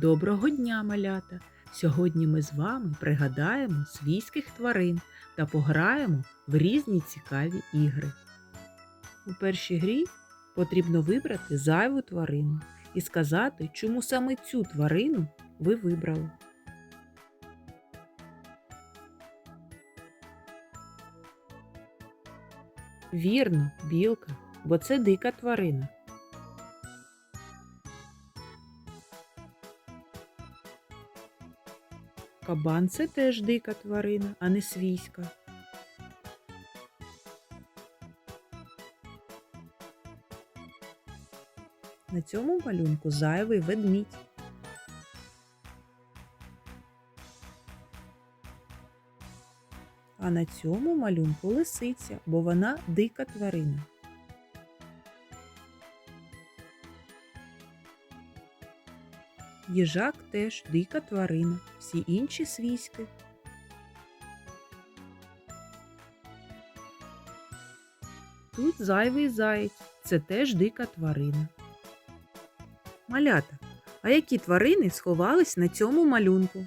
Доброго дня, малята! Сьогодні ми з вами пригадаємо свійських тварин та пограємо в різні цікаві ігри. У першій грі потрібно вибрати зайву тварину і сказати, чому саме цю тварину ви вибрали. Вірно, білка, бо це дика тварина. Кабан це теж дика тварина, а не свійська. На цьому малюнку зайвий ведмідь. А на цьому малюнку лисиця, бо вона дика тварина. Їжак теж дика тварина, всі інші свійські. Тут зайвий заєць, це теж дика тварина. Малята, а які тварини сховались на цьому малюнку?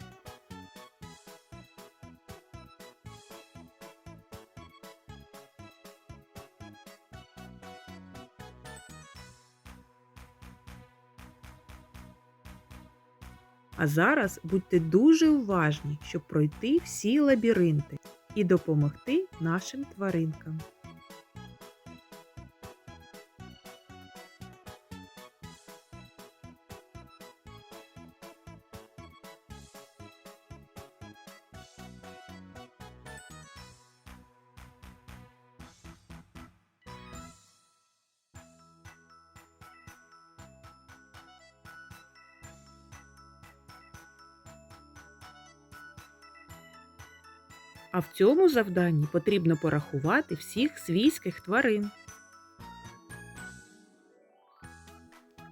А зараз будьте дуже уважні, щоб пройти всі лабіринти і допомогти нашим тваринкам. А в цьому завданні потрібно порахувати всіх свійських тварин.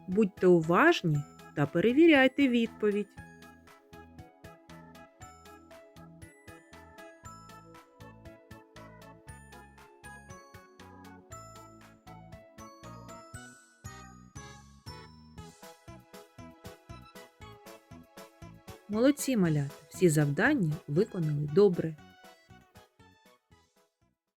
Будьте уважні та перевіряйте відповідь. Молодці малята! Всі завдання виконали добре.